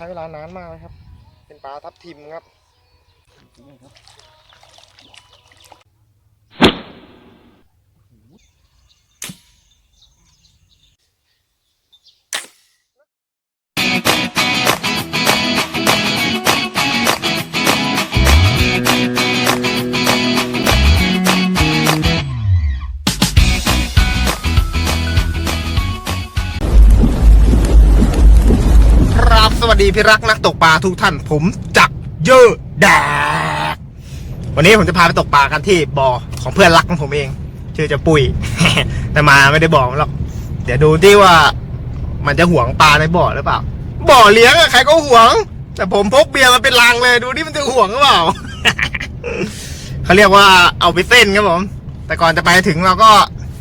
ใช้เวลานานมากเลยครับ เป็นปลาทับทิมครับ ดีพี่รักนักตกปลาทุกท่าน ผมจักเยอะแดกวันนี้ผมจะพาไปตกปลากันที่บ่อของเพื่อนรักของผมเอง ชื่อจะปุยแต่มาไม่ได้บอกหรอกเดี๋ยวดูที่ว่า มันจะห่วงปลาในบ่อหรือเปล่า บ่อเลี้ยงอะใครก็ห่วง แต่ผมพกเบียร์มาเป็นลังเลยดูนี่มันจะห่วงหรือเปล่าเขาเรียกว่าเอาไปเส้นครับผม แต่ก่อนจะไปถึงเราก็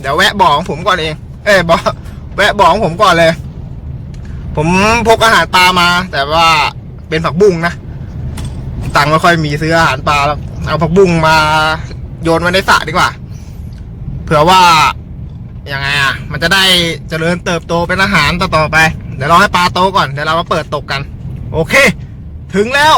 เดี๋ยวแวะบ่อของผมก่อนเอง เอ้ยบ่อแวะบ่อของผมก่อนเลย ผมพกอาหารปลามา แต่ว่าเป็นผักบุ้งนะตังค์ไม่ค่อยมีซื้ออาหารปลาแล้วเอาผักบุ้งมาโยนไว้ในสระดีกว่า เผื่อว่ายังไงอะ มันจะได้เจริญเติบโตเป็นอาหารต่อๆไป เดี๋ยวเราให้ปลาโตก่อน เดี๋ยวเรามาเปิดตกกัน โอเค ถึงแล้ว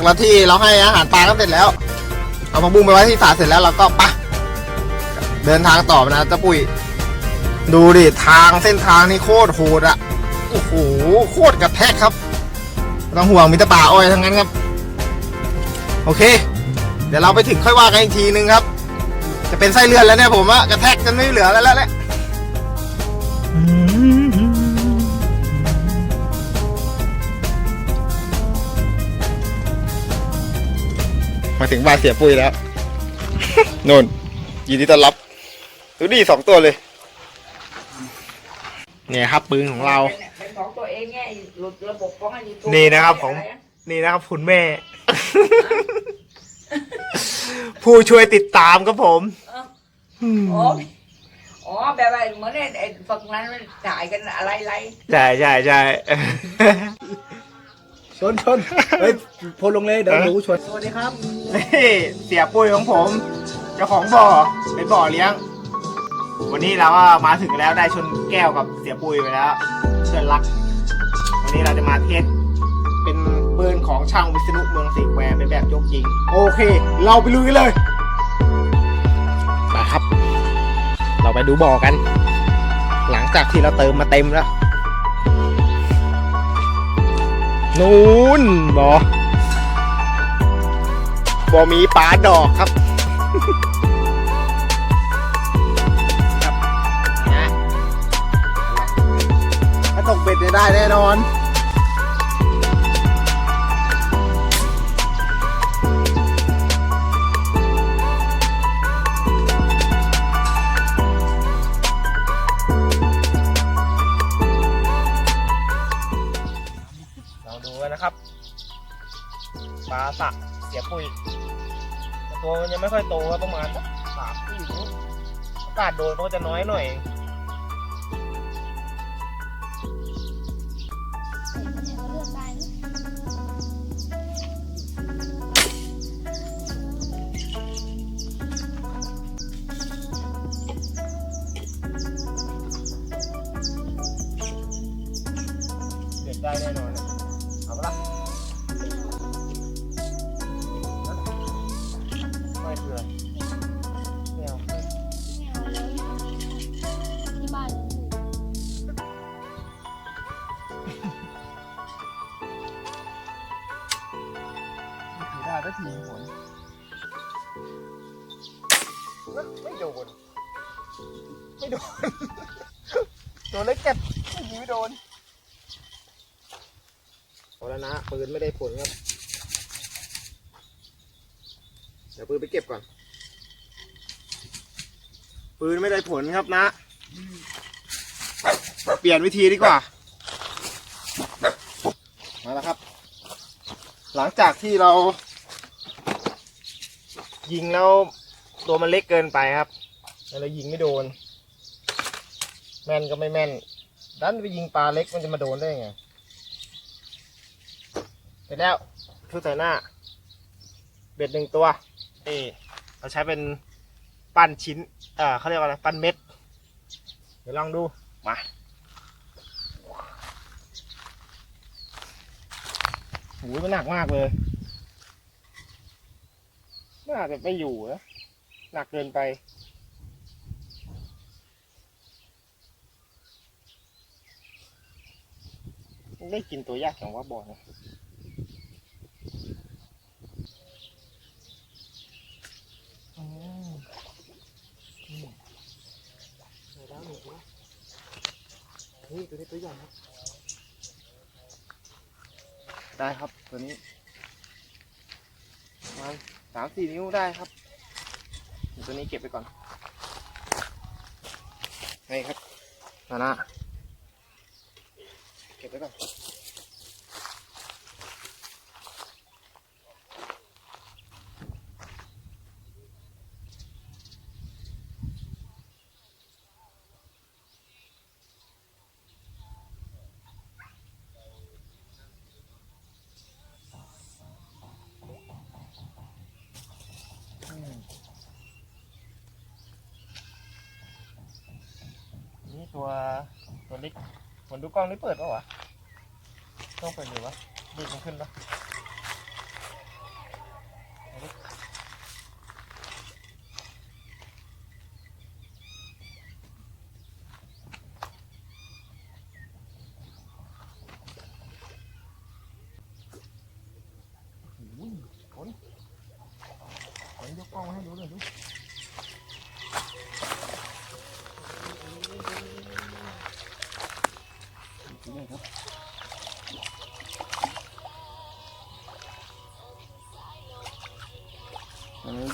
จากเราที่เราให้อาหารปลากันเสร็จแล้ว เอาผักบุ้งไปไว้ที่สระเสร็จแล้วเราก็ไปะเดินทางต่อนะเจ้าปุ้ยดูดิทางเส้นทางนี่โคตรโหดอะโอ้โหโคตรกระแทกครับต้องห่วงมีแต่ป่าอ้อยทั้งนั้นครับ โอเค เดี๋ยวเราไปถึงค่อยว่ากันอีกทีนึงครับ จะเป็นไส้เลื่อนแล้วเนี่ยผมอะกระแทกจนไม่เหลือแล้วแหละ มาถึงบ้านเสียปุ้ยแล้วนนยินดีต้อนรับดูดิสองตัวเลย เนี่ยครับปืนของเรา เป็นของตัวเองไงหลุดระบบของไอ้ตัวนี่นะครับของอะไระนี่นะครับคุณแม่ ผู้ช่วยติดตามครับผมเอ้าอ๋ออ๋อแบบว่าเหมือนไอ้ไอ้ฝั่งนั้นมันจ่ายกันอะไรอะไรใช่ใช่ใช่ ชนชนเฮ้ยโพลลงเลยเดี๋ยวหนูชน สวัสดีครับนี่เสียปุ้ยของผมเจ้าของบ่อเป็นบ่อเลี้ยง วันนี้เราก็มาถึงแล้วได้ชนแก้วกับเสียปุ้ยไปแล้วเพื่อนรัก วันนี้เราจะมาเทสเป็นปืนของช่างวิษณุเมืองสีแควร์เป็นแบบยกยิง โอเค เราไปลุยกันเลยไปครับ เราไปดูบ่อกัน หลังจากที่เราเติมมาเต็มแล้ว นู่นบอบ่มีปลาดอกครับ กันนะครับปลาสะเสียปุยตัวมันยังไม่ค่อยโตครับประมาณสามปีอยู่อากาศโดนก็จะน้อยหน่อย ไม่ได้สักทีผลไม่โดน ไม่โดนตัวเล็กเก็บยิงไม่โดนเอาแล้วนะปืนไม่ได้ผลครับ เดี๋ยวปืนไปเก็บก่อน ปืนไม่ได้ผลครับนะ เปลี่ยนวิธีดีกว่า มาแล้วครับ หลังจากที่เรา ยิงแล้วตัวมันเล็กเกินไปครับแล้วเรายิงไม่โดน แม่นก็ไม่แม่น ดันไปยิงปลาเล็กมันจะมาโดนได้ไงเสร็จแล้วทุกใส่หน้า เบ็ดหนึ่งตัวเอเราใช้เป็นปั้นชิ้น เอ่อเขาเรียกว่าอะไรปั้นเม็ด เดี๋ยวลองดู มาหูยมันหนักมากเลย น่าจะไม่อยู่นะหนักเกินไป ได้กินตัวยากอย่างว่าบ่อนะอืมอืมเดี๋ยวแล้วหนูวะนี่ตัวนี้ตัวใหญ่ครับได้ครับตัวนี้ประมาณ สามสี่นิ้วได้ครับเดี๋ยวตัวนี้เก็บไปก่อนนี่ครับนานะเก็บไว้ก่อนนี่ ตัวตัวเล็กเหมือนดูกล้องนี่เปิดปะวะต้องเปิดอยู่วะดูมันขึ้นปะ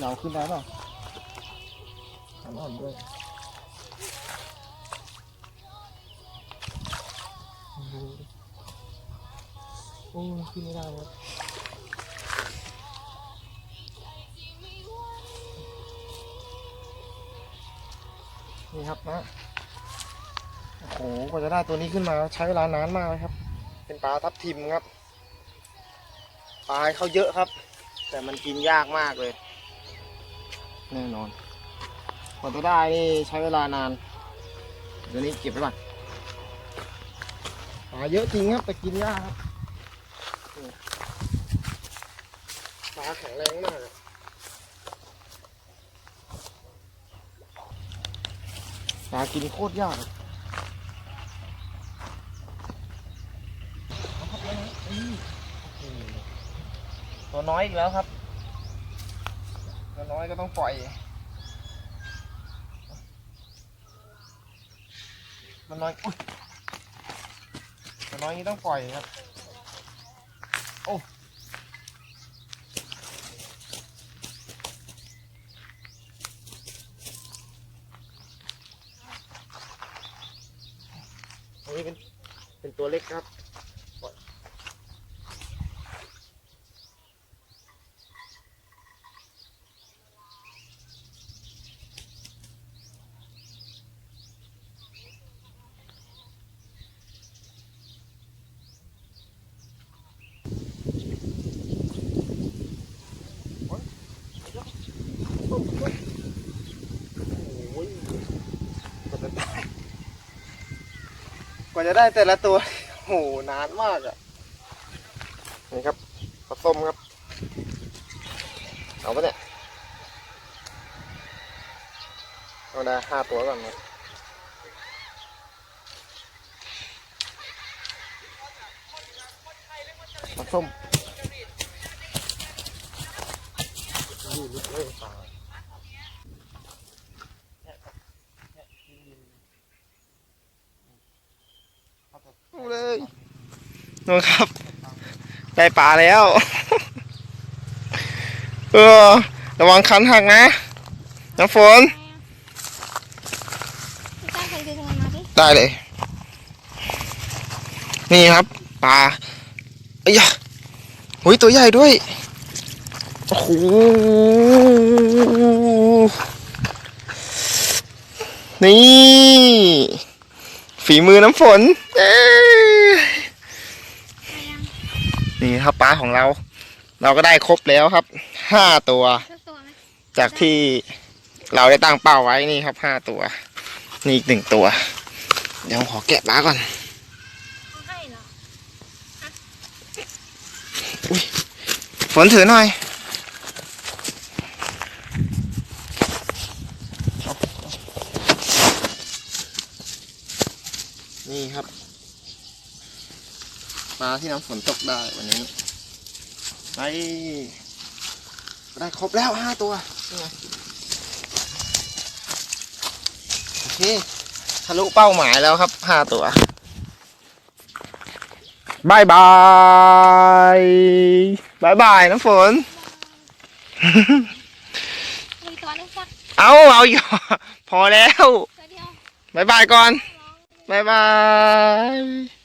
เราขึ้นได้ป่ะทำอ่อนด้วยโอ้ยขึ้นไม่ได้เลยนี่ครับนะโอ้โหกว่าจะได้ตัวนี้ขึ้นมาใช้เวลานานมากเลยครับ เป็นปลาทับทิมครับ ปลาเขาเยอะครับ แต่มันกินยากมากเลย แน่นอนกว่าจะได้นี่ใช้เวลานาน เดี๋ยวนี้เก็บไว้ก่อนปลาเยอะจริงครับแต่กินยากครับปลาแข็งแรงมากอะปลากินโคตรยากตัวน้อยอีกแล้วครับ ตัวน้อยก็ต้องปล่อยตัวน้อยอุ๊ยตัวน้อยนี่ต้องปล่อยครับ โอ้นี่เป็นเป็นตัวเล็กครับ โอ้ยกว่าจะได้ก ว่าจะได้แต่ละตัว โหนานมากอะ นี่ครับปลาส้มครับ เอาปะเนี่ย เอาได้ห้าตัวก่อนนะปลาส้มนี่ลึกเลยปลา เนี่ยครับเนี่ยยืน นู่นครับ ได้ปลาแล้ว เออ ระวังคันหักนะ น้ำฝนพี่ต้าเคยดึงมันมาดิได้เลย นี่ครับปลาเอ้ยะหุยตัวใหญ่ด้วย โอ้โห นี่ ฝีมือน้ำฝนเอ้ยนี่ครับปลาของเรา เราก็ได้ครบแล้วครับ ห้าตัวเลือกตัวไหมจากที่เราได้ตั้งเป้าไว้นี่ครับห้าตัว นี่อีกหนึ่งตัว เดี๋ยวผมขอแกะปลาก่อนเขาให้เหรอฝนถือหน่อย นี่ครับปลาที่น้ำฝนตกได้วันนี้ไปได้ครบแล้วห้าตัวนี่ไงโอเคทะลุเป้าหมายแล้วครับห้าตัวบายบายบายบายน้ำฝนมีตัวนึงสักเอาเอาอีกพอแล้วตัวเดียวบายบายก่อน 拜拜。